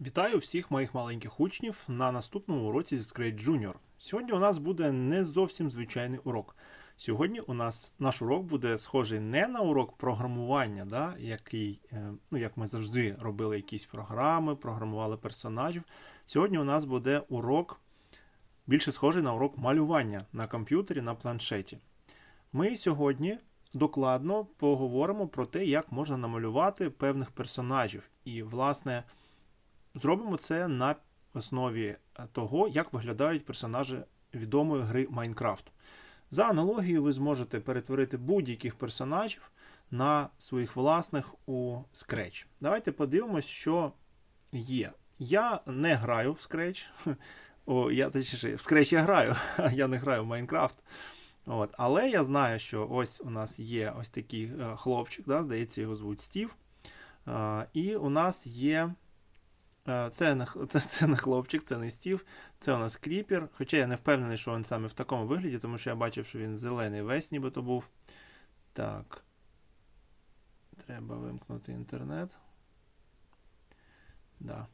Вітаю всіх моїх маленьких учнів на наступному уроці з Scratch Junior. Сьогодні у нас буде не зовсім звичайний урок. Сьогодні у нас наш урок буде схожий не на урок програмування, да, який, е, ну, як ми завжди робили якісь програми, програмували персонажів. Сьогодні у нас буде урок більше схожий на урок малювання на комп'ютері на планшеті. Ми сьогодні докладно поговоримо про те, як можна намалювати певних персонажів. І, власне, Зробимо це на основі того, як виглядають персонажі відомої гри Майнкрафт. За аналогією, ви зможете перетворити будь-яких персонажів на своїх власних у Scratch. Давайте подивимось, що є. Я не граю в Scratch. О, я, точніше, в Scratch я граю, а я не граю в Майнкрафт. От. Але я знаю, що ось у нас є ось такий е, хлопчик, да, здається, його звуть Стів. Е, і у нас є. Е, Це не, це, це не хлопчик, це не стів, це у нас кріпер. Хоча я не впевнений, що він саме в такому вигляді, тому що я бачив, що він зелений весь нібито був. Так. Треба вимкнути інтернет. Да.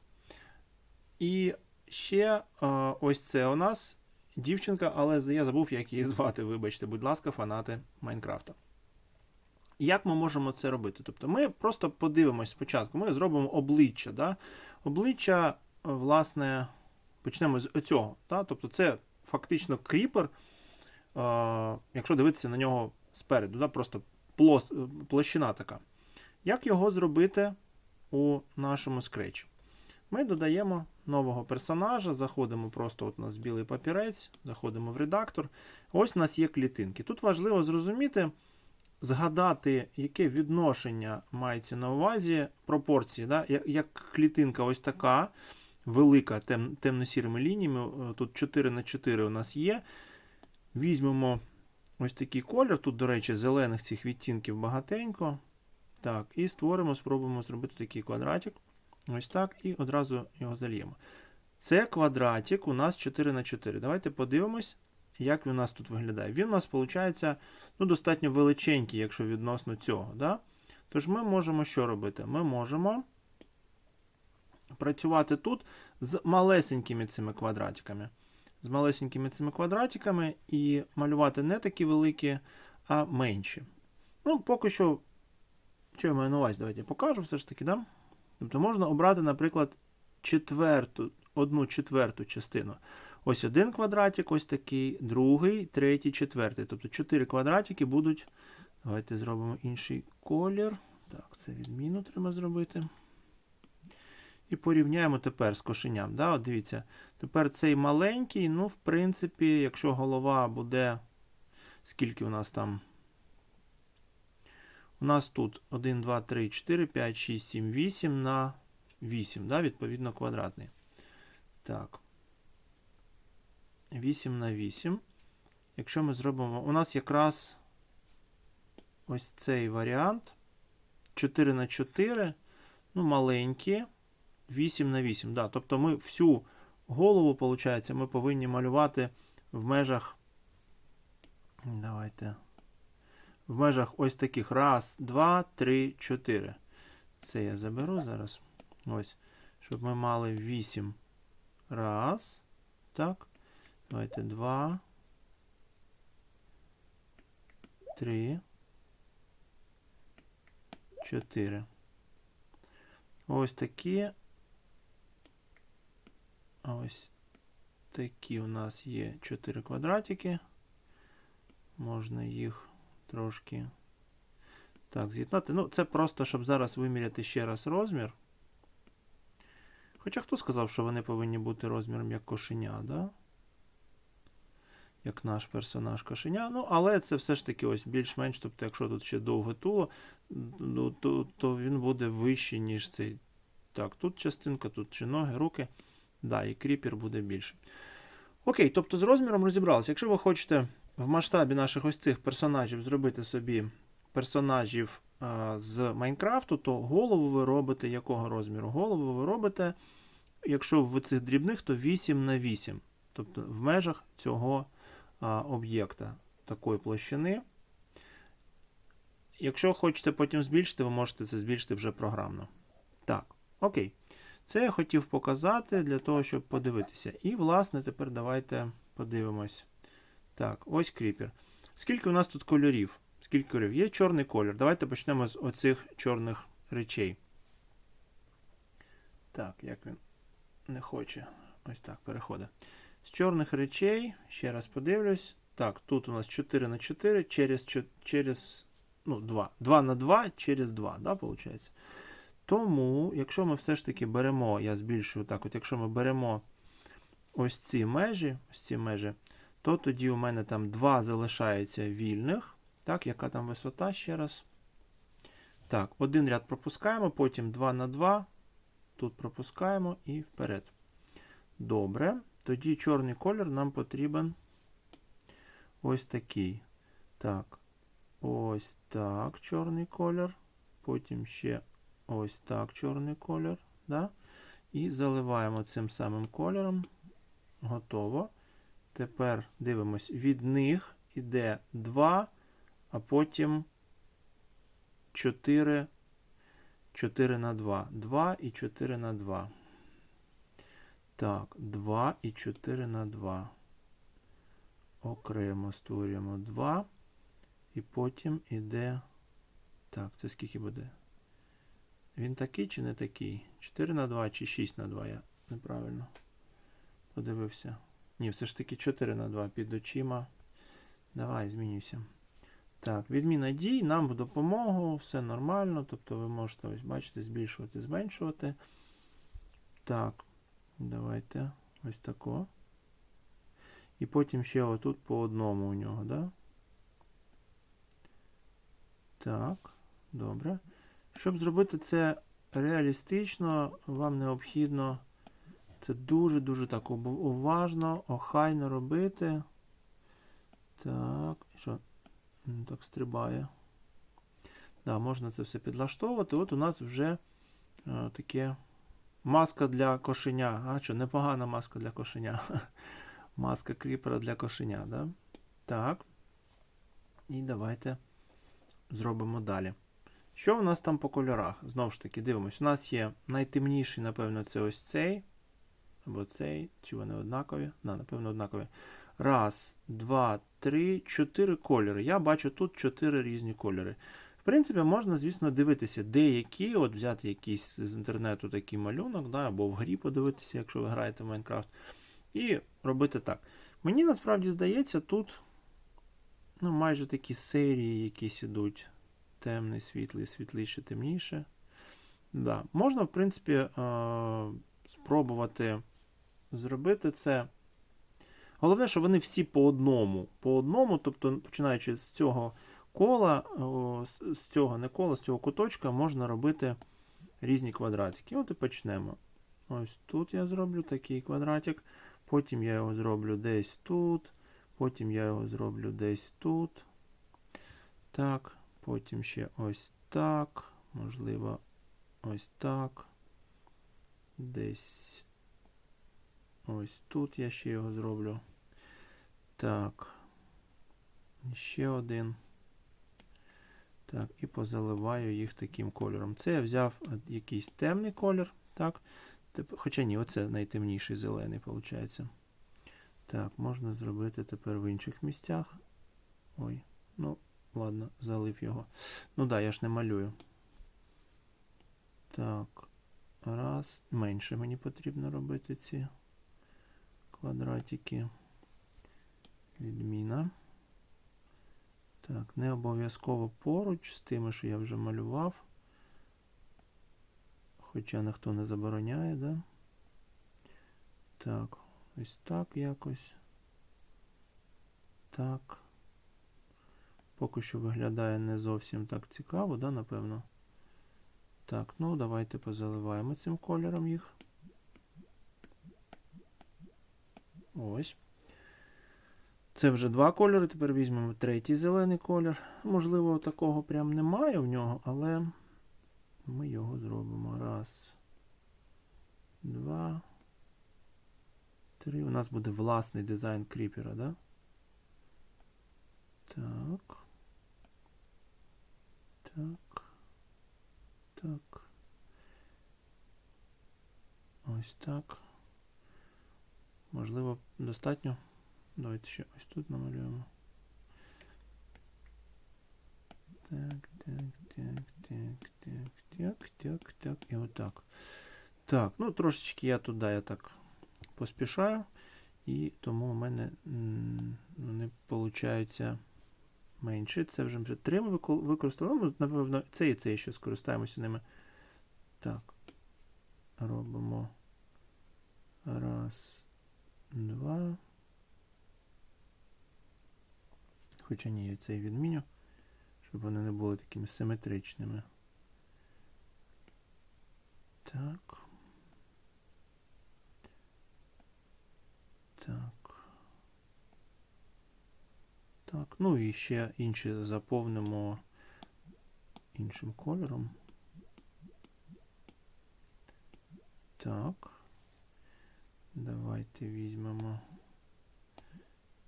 І ще е, ось це у нас дівчинка, але я забув, як її звати. Вибачте, будь ласка, фанати Майнкрафта. Як ми можемо це робити? Тобто ми просто подивимось спочатку, ми зробимо обличчя. Да? Обличчя, е, власне, почнемо з цього. Тобто це фактично кріпер, е, якщо дивитися на нього спереду, да? просто плос, е, площина така. Як його зробити у нашому скретчі? Ми додаємо нового персонажа, заходимо просто от у нас білий папірець, заходимо в редактор. Ось у нас є клітинки. Тут важливо зрозуміти, згадати, яке відношення мається на увазі пропорції. Да? Як, клітинка ось така, велика тем, темно-сірими лініями, е, тут 4 на 4 у нас є. Візьмемо ось такий колір. Тут, до речі, зелених цих відтінків багатенько. Так, і створимо, спробуємо зробити такий квадратик. Ось так, і одразу його зальємо. Це квадратик у нас 4 на 4. Давайте подивимось, як він у нас тут виглядає. Він у нас, виходить, ну, достатньо величенький, якщо відносно цього. Да? Тож ми можемо що робити? Ми можемо працювати тут з малесенькими цими квадратиками. З малесенькими цими квадратиками і малювати не такі великі, а менші. Ну, поки що, що я маю на увазі, давайте я покажу все ж таки. Да? Тобто можна обрати, наприклад, четверту, одну четверту частину. Ось один квадратик, ось такий, другий, третій, четвертий. Тобто чотири квадратики будуть. Давайте зробимо інший колір. Так, це відміну треба зробити. І порівняємо тепер з кошеням. Да? От дивіться, тепер цей маленький, ну, в принципі, якщо голова буде. Скільки у нас там? У нас тут 1, 2, 3, 4, 5, 6, 7, 8 на 8, да? відповідно, квадратний. Так. 8 на 8. Якщо ми зробимо. У нас якраз ось цей варіант. 4 на 4. Ну, маленькі. 8 на 8. Да. Тобто ми всю голову, виходить, ми повинні малювати в межах. Давайте. В межах ось таких. Раз, два, три, чотири. Це я заберу зараз. Ось. Щоб ми мали 8. Раз. Так. Давайте 2. 3. 4. Ось такі. Ось такі у нас є 4 квадратики. Можна їх трошки так з'єднати. Ну, це просто, щоб зараз виміряти ще раз розмір. Хоча хто сказав, що вони повинні бути розміром як кошеня, да? Як наш персонаж кошеня. Ну, але це все ж таки ось більш-менш, тобто, якщо тут ще довге туло, ну, то, то він буде вищий, ніж цей. Так, тут частинка, тут чи ноги, руки. Да, і кріпер буде більше. Окей, тобто з розміром розібралися. Якщо ви хочете в масштабі наших ось цих персонажів зробити собі персонажів а, з Майнкрафту, то голову ви робите якого розміру? Голову ви робите, якщо в цих дрібних, то 8 на 8. Тобто в межах цього об'єкта такої площини. Якщо хочете потім збільшити, ви можете це збільшити вже програмно. Так, окей. Це я хотів показати для того, щоб подивитися. І, власне, тепер давайте подивимось. Так, ось кріпер. Скільки у нас тут кольорів? Скільки кольорів? Є чорний колір. Давайте почнемо з оцих чорних речей. Так, як він не хоче. Ось так переходить. З чорних речей, ще раз подивлюсь. Так, тут у нас 4 на 4 через, через ну, 2. 2 на 2 через 2, да, виходить? Тому, якщо ми все ж таки беремо, я збільшую так, от якщо ми беремо ось ці межі, ось ці межі, то тоді у мене там 2 залишається вільних. Так, яка там висота ще раз? Так, один ряд пропускаємо, потім 2 на 2. Тут пропускаємо і вперед. Добре. Тоді чорний колір нам потрібен ось такий. Так. Ось так, чорний колір. Потім ще ось так чорний колір. Да? І заливаємо цим самим кольором. Готово. Тепер дивимось, від них іде 2, а потім 4, 4 на 2. 2 і 4 на 2. Так, 2 і 4 на 2. Окремо створюємо 2. І потім іде. Так, це скільки буде? Він такий чи не такий? 4 на 2 чи 6 на 2? Я неправильно подивився. Ні, все ж таки 4 на 2 під очима. Давай, змінюйся. Так, відміна дій нам в допомогу, все нормально. Тобто ви можете, ось бачите, збільшувати, зменшувати. Так, давайте ось тако. І потім ще отут по одному у нього, да? Так, добре. Щоб зробити це реалістично, вам необхідно це дуже-дуже так уважно, охайно робити. Так, що так стрибає. Да, можна це все підлаштовувати. От у нас вже е, таке маска для кошеня. А що, непогана маска для кошеня. Маска кріпера для кошеня, да? Так. І давайте зробимо далі. Що у нас там по кольорах? Знову ж таки, дивимось. У нас є найтемніший, напевно, це ось цей. Або цей. Чи вони однакові? Да, напевно, однакові. Раз, два, три, чотири кольори. Я бачу тут чотири різні кольори. В принципі, можна, звісно, дивитися, деякі, от взяти якийсь з інтернету такий малюнок, да, або в грі подивитися, якщо ви граєте в Майнкрафт, і робити так. Мені насправді здається, тут ну, майже такі серії якісь ідуть. Темний, світлий, світліше, темніше. Да. Можна, в принципі, е- спробувати зробити це. Головне, що вони всі по одному. По одному, тобто, починаючи з цього кола, з- цього не кола, з цього куточка, можна робити різні квадратики. От і почнемо. Ось тут я зроблю такий квадратик. Потім я його зроблю десь тут. Потім я його зроблю десь тут. Так. Потім ще ось так. Можливо, ось так. Десь ось тут я ще його зроблю. Так. Ще один. Так, і позаливаю їх таким кольором. Це я взяв е, якийсь темний колір. Так. Хоча ні, оце найтемніший зелений, виходить. Так, можна зробити тепер в інших місцях. Ой, ну, ладно, залив його. Ну да, я ж не малюю. Так. Раз. Менше мені потрібно робити ці квадратики. Відміна. Так, не обов'язково поруч з тими, що я вже малював. Хоча ніхто не забороняє, да? Так, ось так якось. Так. Поки що виглядає не зовсім так цікаво, да, напевно. Так, ну давайте позаливаємо цим кольором їх. Ось. Це вже два кольори. Тепер візьмемо третій зелений колір. Можливо, такого прям немає в нього, але ми його зробимо. Раз. Два. Три. У нас буде власний дизайн кріпера, да? Так. Так. Так. Ось так. Можливо, достатньо. Давайте ще ось тут намалюємо. Так, так, так, так, так, так, так, так. І отак. Так, ну трошечки я туди я так поспішаю. І тому у мене вони получаються менше. Це вже вже три ми використали. Ну, напевно, це і це ще скористаємося ними. Так. Робимо. Раз, два. Хоча ні, я цей відміню, щоб вони не були такими симетричними. Так. Так. Так. Ну і ще інші заповнимо іншим кольором. Так. Давайте візьмемо.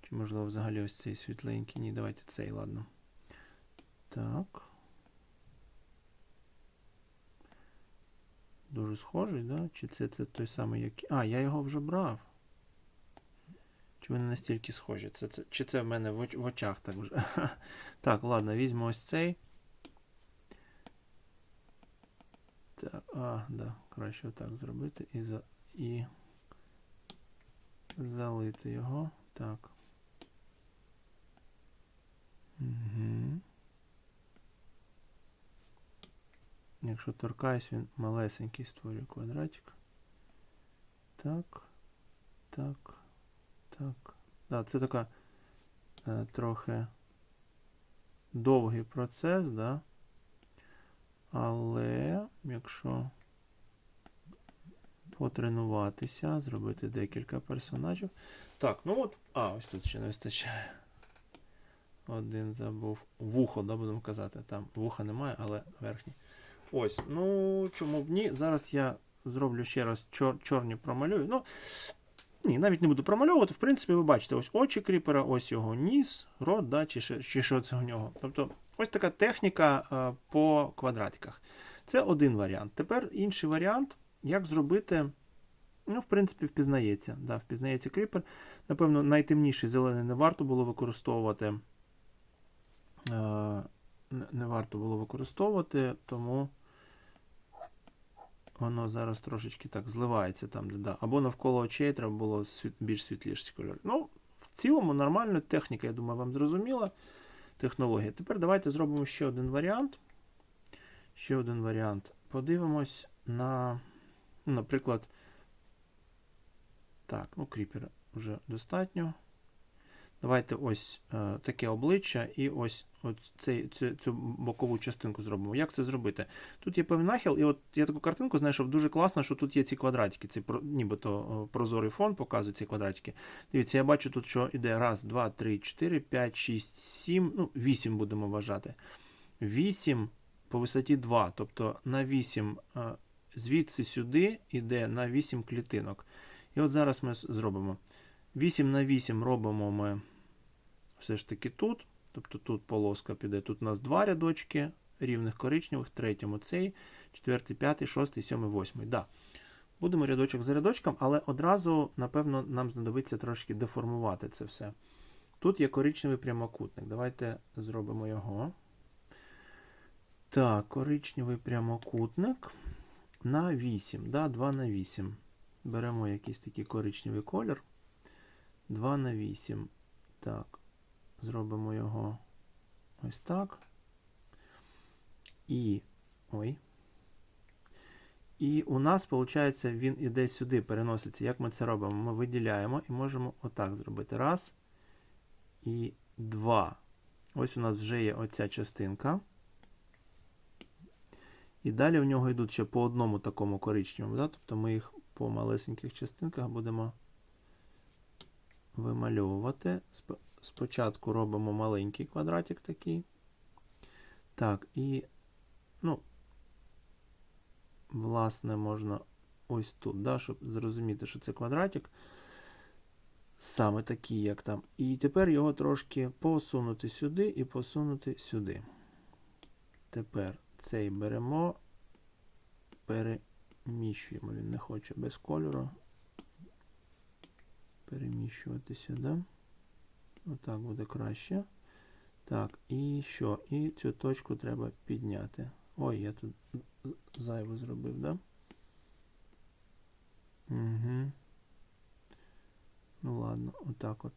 Чи можливо взагалі ось цей світленький? Ні, давайте цей, ладно. Так. Дуже схожий, да? Чи це, це той самий, як. А, я його вже брав. Чи вони настільки схожі? Це, це, чи це в мене в, в очах так вже? так, ладно, візьмемо ось цей. Так, а, да, краще отак зробити і, за, і залити його. Так. Якщо торкаюсь, він малесенький створює квадратик. Так. Так. Так. Да, це така е, трохи довгий процес, да? Але якщо потренуватися, зробити декілька персонажів. Так, ну от. А, ось тут ще не вистачає. Один забув. Вухо, да, будемо казати. Там вуха немає, але верхній. Ось. Ну, чому б ні? Зараз я зроблю ще раз чор- чорні промалюю. Ну, ні, навіть не буду промальовувати. В принципі, ви бачите, ось очі кріпера, ось його ніс, рот, да, чи, чи що це у нього. Тобто, ось така техніка е, по квадратиках. Це один варіант. Тепер інший варіант, як зробити. Ну, в принципі, впізнається. Да, впізнається кріпер. Напевно, найтемніший зелений не варто було використовувати. Е, не варто було використовувати, тому воно зараз трошечки так зливається там, де да. Або навколо очей треба було світ, більш світліші кольори. Ну, в цілому нормально, техніка, я думаю, вам зрозуміла. Технологія. Тепер давайте зробимо ще один варіант. Ще один варіант. Подивимось на, ну, наприклад, так, ну, кріпера вже достатньо. Давайте ось е, таке обличчя і ось, ось цю, цю бокову частинку зробимо. Як це зробити? Тут є певний нахил, і от я таку картинку знайшов дуже класно, що тут є ці квадратики, ці нібито е, прозорий фон показує ці квадратики. Дивіться, я бачу тут, що іде раз, два, три, чотири, п'ять, шість, сім, ну, вісім будемо вважати. Вісім по висоті 2, тобто на 8 е, звідси сюди йде на 8 клітинок. І от зараз ми зробимо. 8 на 8 робимо ми все ж таки тут. Тобто тут полоска піде. Тут у нас два рядочки рівних коричневих, третьому цей, четвертий, п'ятий, шостий, сьомий, восьмий. Да. Будемо рядочок за рядочком, але одразу, напевно, нам знадобиться трошки деформувати це все. Тут є коричневий прямокутник. Давайте зробимо його. Так, коричневий прямокутник на 8. Да, 2 на 8. Беремо якийсь такий коричневий колір. 2 на 8. Так. Зробимо його ось так. І. Ой. І у нас, виходить, він іде сюди, переноситься. Як ми це робимо? Ми виділяємо і можемо отак зробити. Раз. І два. Ось у нас вже є оця частинка. І далі в нього йдуть ще по одному такому коричневому. Да? Тобто ми їх по малесеньких частинках будемо вимальовувати. Сп- Спочатку робимо маленький квадратик такий. Так, і, ну, власне, можна ось тут, да, щоб зрозуміти, що це квадратик. Саме такий, як там. І тепер його трошки посунути сюди і посунути сюди. Тепер цей беремо, Переміщуємо, він не хоче без кольору. Переміщувати сюди. Отак буде краще. Так, і що? І цю точку треба підняти. Ой, я тут зайву зробив, да? Угу. Ну ладно, отак от.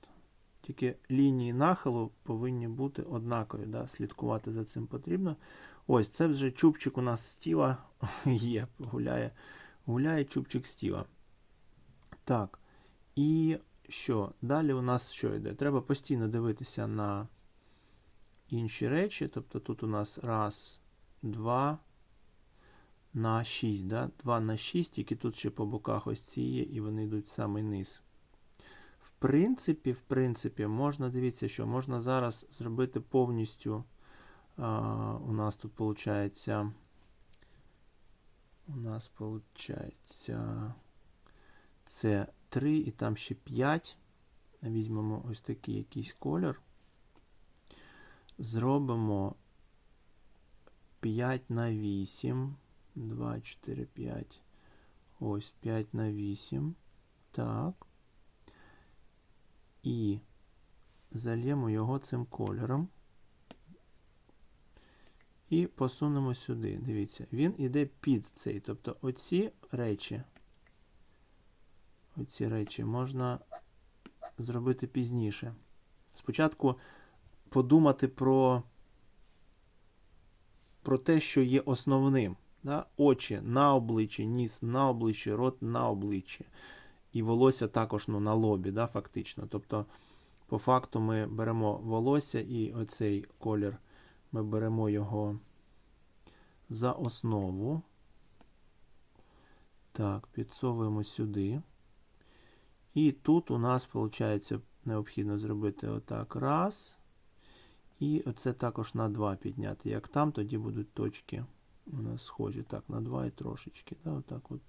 Тільки лінії нахилу повинні бути однакові, да? слідкувати за цим потрібно. Ось, це вже чубчик у нас Стіва є, гуляє. Гуляє чубчик Стіва. Так. І що? Далі у нас що йде? Треба постійно дивитися на інші речі. Тобто тут у нас раз, два на 6. Да? 2 на 6, тільки тут ще по боках ось ці є, і вони йдуть в самий низ. В принципі, в принципі, можна дивіться, що можна зараз зробити повністю. А, у нас тут виходить. У нас виходить. Це 3 і там ще 5. Візьмемо ось такий якийсь колір. Зробимо 5 на 8. 2, 4, 5. Ось 5 на 8. Так. І зальємо його цим кольором. І посунемо сюди. Дивіться, він іде під цей. Тобто оці речі. Оці речі можна зробити пізніше. Спочатку подумати про, про те, що є основним. Да? Очі на обличчі, ніс на обличчі, рот на обличчі. І волосся також ну, на лобі, да, фактично. Тобто, по факту, ми беремо волосся і оцей колір, ми беремо його за основу. Так, підсовуємо сюди. І тут у нас, виходить, необхідно зробити отак. Раз. І оце також на 2 підняти. Як там, тоді будуть точки у нас схожі. Так, на 2 і трошечки. Да, отак от.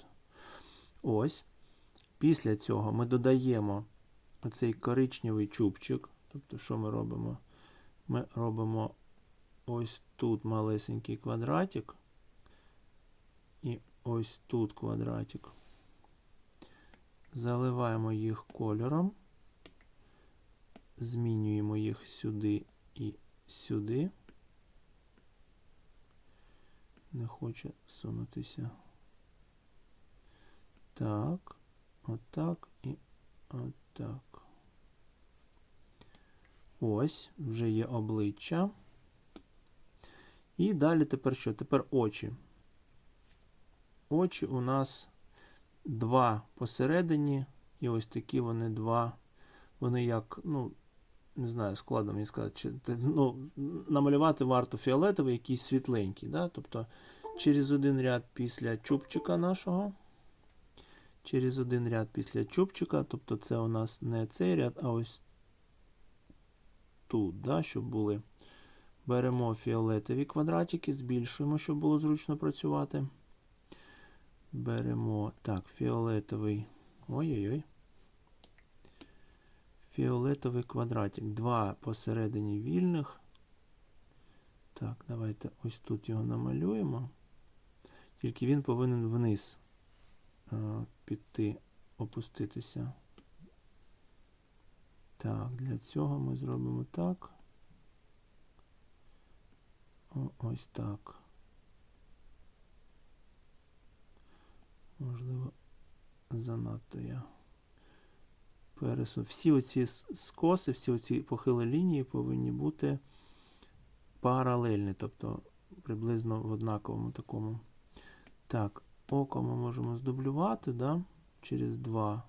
Ось. Після цього ми додаємо оцей коричневий чубчик. Тобто, що ми робимо? Ми робимо ось тут малесенький квадратик. І ось тут квадратик. Заливаємо їх кольором. Змінюємо їх сюди і сюди. Не хоче сунутися. Так, отак і отак. Ось, вже є обличчя. І далі тепер що? Тепер очі. Очі у нас два посередині, і ось такі вони два. Вони як, ну, не знаю, складно мені сказати, чи, ну, намалювати варто фіолетовий, якийсь світленький. Да? Тобто через один ряд після чубчика нашого. Через один ряд після чубчика. Тобто це у нас не цей ряд, а ось тут, да, щоб були. Беремо фіолетові квадратики, збільшуємо, щоб було зручно працювати. Беремо так, фіолетовий. Ой-ой-ой. Фіолетовий квадратик. Два посередині вільних. Так, давайте ось тут його намалюємо. Тільки він повинен вниз а, піти, опуститися. Так, для цього ми зробимо так. Ось так. Можливо, занадто я пересу. Всі оці скоси, всі оці похили лінії повинні бути паралельні, тобто приблизно в однаковому такому. Так, око ми можемо здублювати, да? через два.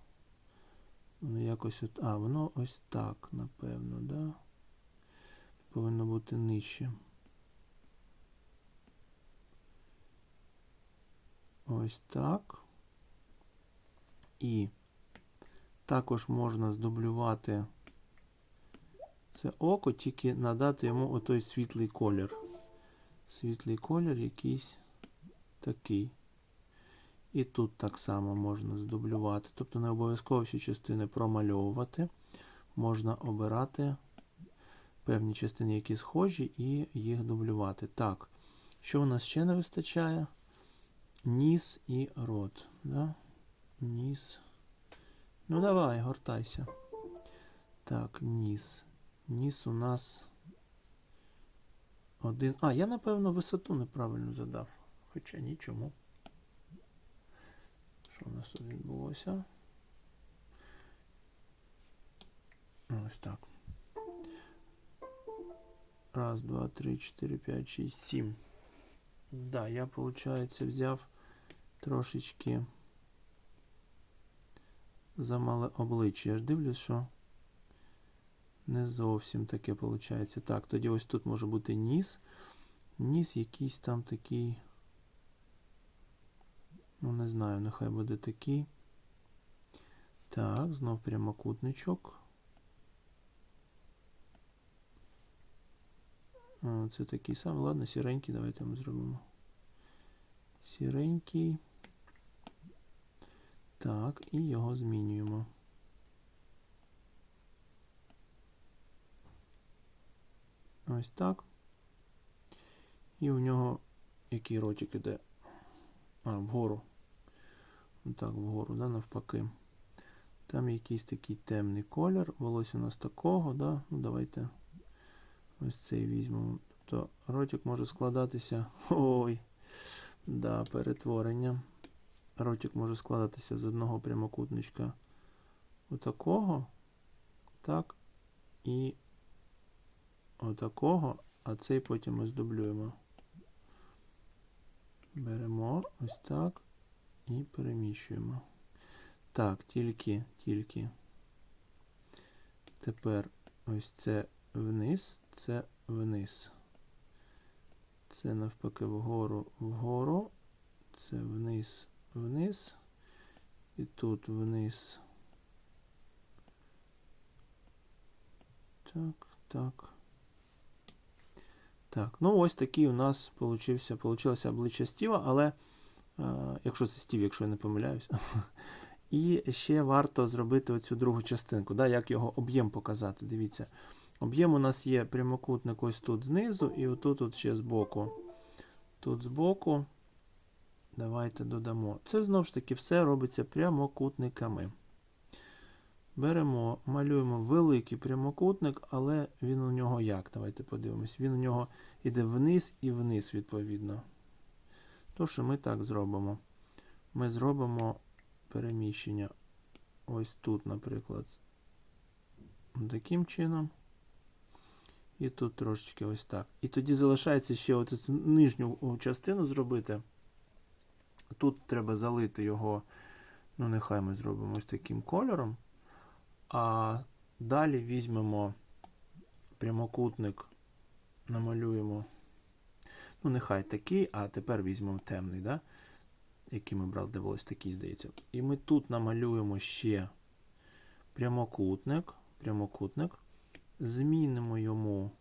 Воно якось от. А, воно ось так, напевно, да? Повинно бути нижче. Ось так. І також можна здублювати це око, тільки надати йому отой світлий колір. Світлий колір якийсь такий. І тут так само можна здублювати. Тобто не обов'язково всі частини промальовувати. Можна обирати певні частини, які схожі, і їх дублювати. Так, що у нас ще не вистачає? ніс і рот. Да? Ніс. Ну давай, гортайся. Так, ніс. Ніс у нас один. А, я напевно висоту неправильно задав. Хоча нічому. Що у нас тут відбулося? Ось так. Раз, два, три, чотири, п'ять, шість, сім. Да, я, получается, взяв трошечки замале обличчя. Я ж дивлюсь, що не зовсім таке виходить. Так, тоді ось тут може бути ніс. Ніс якийсь там такий. Ну, не знаю, нехай буде такий. Так, знов прямокутничок. О, це такий самий. Ладно, сіренький, давайте ми зробимо. Сіренький. Так, і його змінюємо. Ось так. І у нього який ротик іде? А, вгору. Отак, вгору, да, навпаки. Там якийсь такий темний колір. Волосся у нас такого, да? Ну, давайте ось цей візьмемо. Тобто ротик може складатися. Ой, да, перетворення. Ротик може складатися з одного прямокутничка отакого. Так. І отакого, а цей потім ми здублюємо. Беремо ось так і переміщуємо. Так, тільки, тільки. Тепер ось це вниз, це вниз. Це навпаки вгору, вгору. Це вниз, вниз. І тут вниз. Так, так. Так, ну ось такий у нас получився, получилося обличчя Стіва, але е, якщо це Стів, якщо я не помиляюсь. І ще варто зробити оцю другу частинку, да, як його об'єм показати. Дивіться. Об'єм у нас є прямокутник ось тут знизу, і отут от ще збоку. Тут збоку. Давайте додамо. Це знову ж таки все робиться прямокутниками. Беремо, малюємо великий прямокутник, але він у нього як? Давайте подивимось. Він у нього йде вниз і вниз, відповідно. То, що ми так зробимо. Ми зробимо переміщення ось тут, наприклад, таким чином. І тут трошечки ось так. І тоді залишається ще оцю нижню частину зробити. Тут треба залити його, ну, нехай ми зробимо ось таким кольором. А далі візьмемо прямокутник, намалюємо. Ну, нехай такий, а тепер візьмемо темний, да? який ми брали, де ось такий, здається. І ми тут намалюємо ще прямокутник. прямокутник. Змінимо йому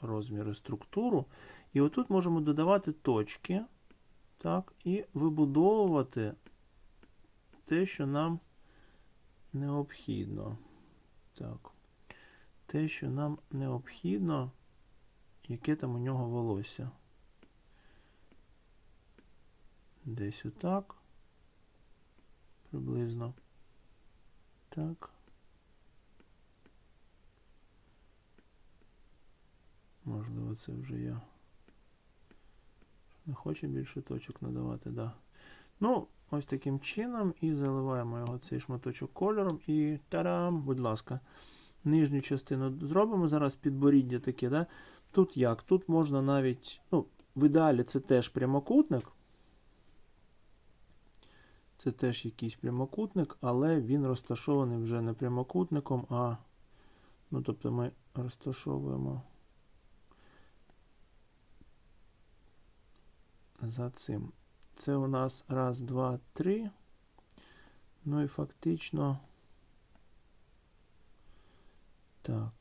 розмір і структуру. І отут можемо додавати точки. Так, і вибудовувати те, що нам необхідно. Так. Те, що нам необхідно, яке там у нього волосся. Десь отак. Приблизно. Так. Можливо, це вже я. Не хочу більше точок надавати, да. Ну, ось таким чином і заливаємо його цей шматочок кольором. І тарам, будь ласка, нижню частину зробимо. Зараз підборіддя таке, да? Тут як? Тут можна навіть, ну, в ідеалі це теж прямокутник. Це теж якийсь прямокутник, але він розташований вже не прямокутником, а, ну, тобто ми розташовуємо. За цим. Це у нас раз, два, три. Ну і фактично. Так.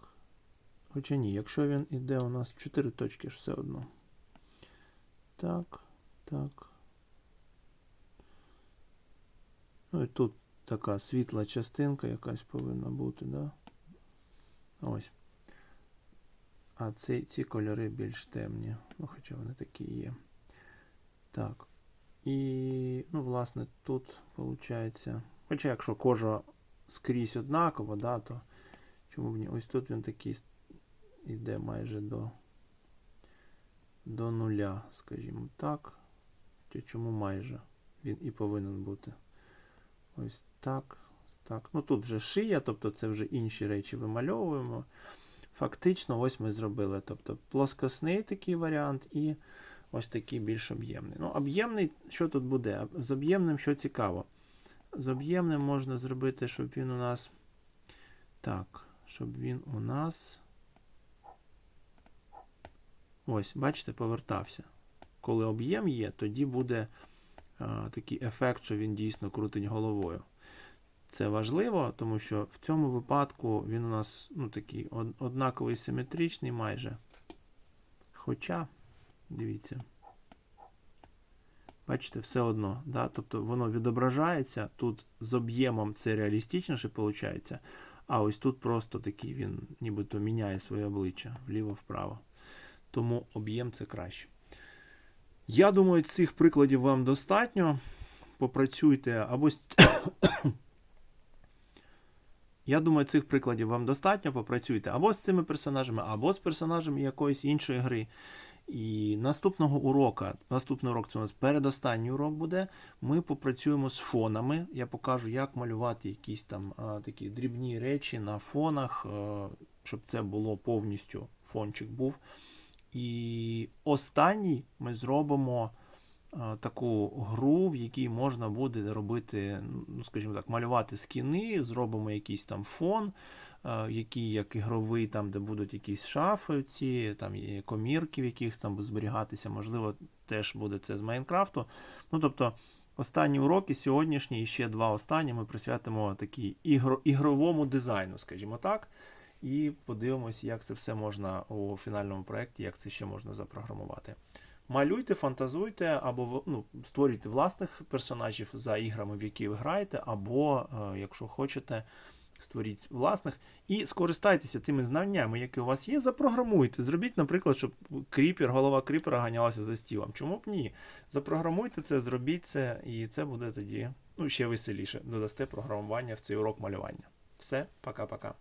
Хоча ні, якщо він іде у нас 4 точки ж все одно. Так, так. Ну і тут така світла частинка якась повинна бути, да? Ось. А ці, ці кольори більш темні. Ну, хоча вони такі є. Так. І, ну, власне, тут виходить. Хоча якщо кожа скрізь однакова, да, то чому б ні? Ось тут він такий іде майже до, до нуля, скажімо так. Чому майже? Він і повинен бути. Ось так. Так. Ну тут вже шия, тобто це вже інші речі вимальовуємо. Фактично, ось ми зробили. Тобто плоскосний такий варіант і ось такий більш об'ємний. Ну, об'ємний, що тут буде? З об'ємним, що цікаво. З об'ємним можна зробити, щоб він у нас. Так, щоб він у нас. Ось, бачите, повертався. Коли об'єм є, тоді буде а, такий ефект, що він дійсно крутить головою. Це важливо, тому що в цьому випадку він у нас ну, такий однаковий симетричний майже. Хоча, дивіться, бачите, все одно. Да? Тобто воно відображається. Тут з об'ємом це реалістичніше виходить. А ось тут просто такий він нібито міняє своє обличчя вліво-вправо. Тому об'єм це краще. Я думаю, цих прикладів вам достатньо. Попрацюйте або я думаю, цих прикладів вам достатньо. Попрацюйте або з цими персонажами, або з персонажами якоїсь іншої гри. І наступного урока, наступний урок це у нас передостанній урок буде. Ми попрацюємо з фонами. Я покажу, як малювати якісь там а, такі дрібні речі на фонах, а, щоб це було повністю фончик був. І останній ми зробимо а, таку гру, в якій можна буде робити, ну, скажімо так, малювати скіни, зробимо якийсь там фон, який як ігровий, там, де будуть якісь шафи, ці, там є комірки, в яких там зберігатися, можливо, теж буде це з Майнкрафту. Ну, тобто, останні уроки, сьогоднішні і ще два останні, ми присвятимо такій ігро, ігровому дизайну, скажімо так. І подивимось, як це все можна у фінальному проєкті, як це ще можна запрограмувати. Малюйте, фантазуйте, або ну, створюйте власних персонажів за іграми, в які ви граєте, або, е, якщо хочете, створіть власних. І скористайтеся тими знаннями, які у вас є, запрограмуйте. Зробіть, наприклад, щоб кріпер, голова кріпера ганялася за стілом. Чому б ні? Запрограмуйте це, зробіть це, і це буде тоді ну, ще веселіше. Додасте програмування в цей урок малювання. Все, пока-пока.